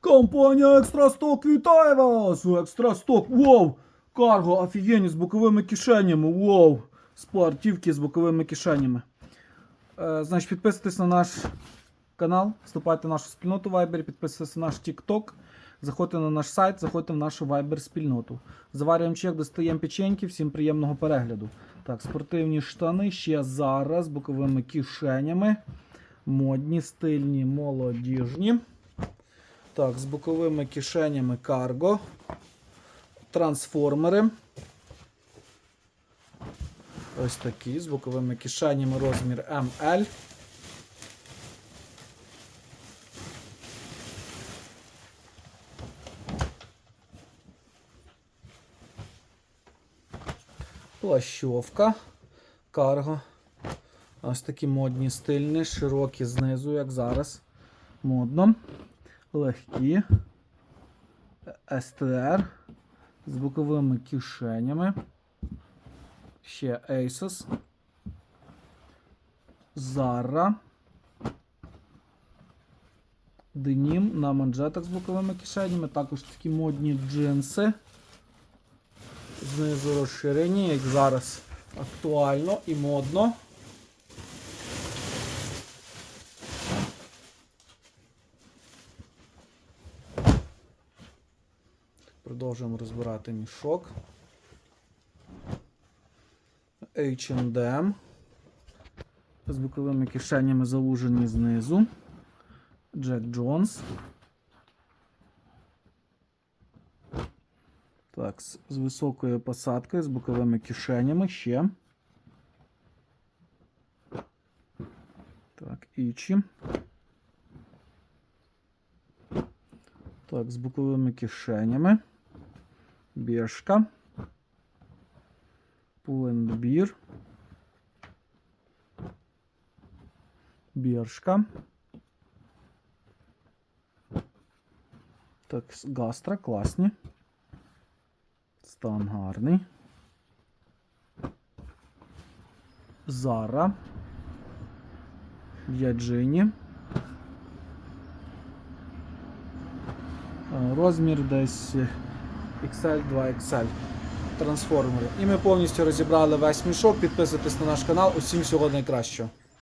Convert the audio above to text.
Компанія Екстрасток вітає вас! Екстрасток, вау! Карго, офігенні з боковими кишенями, вау! Спортивки з боковими кишенями. Е, значить, підписуйтесь на наш канал, вступайте в нашу спільноту Viber, підписуйтесь на наш TikTok, заходьте на наш сайт, заходьте в нашу Viber спільноту. Заварюємо чек, достаємо печеньки, всім приємного перегляду. Так, спортивні штани ще зараз з боковими кишенями. Модні, стильні, молодіжні. Так, з боковими кишенями карго. Трансформери. Ось такі, з боковими кишенями розмір ML. Плащовка. Карго. Ось такі модні стильні, широкі знизу, як зараз. Модно. Легкі. STR з боковими кишенями. Ще Asus. Zara. Денім на манжетах з боковими кишенями. Також такі модні джинси. Знизу розширені, як зараз актуально і модно. Продовжуємо розбирати мішок. H&M. З боковими кишенями залужені знизу. Джек Джонс. Так, з високою посадкою, з боковими кишенями ще. Так, Ічі. Так, з боковими кишенями. Бешка. Пуленбір. Біршка. Так, з- гастра, класні. Стан гарний. Зара. Яджині. Е, Розмір десь XL 2XL. Трансформери. І ми повністю розібрали весь мішок. Підписуйтесь на наш канал. Усім всього найкращого.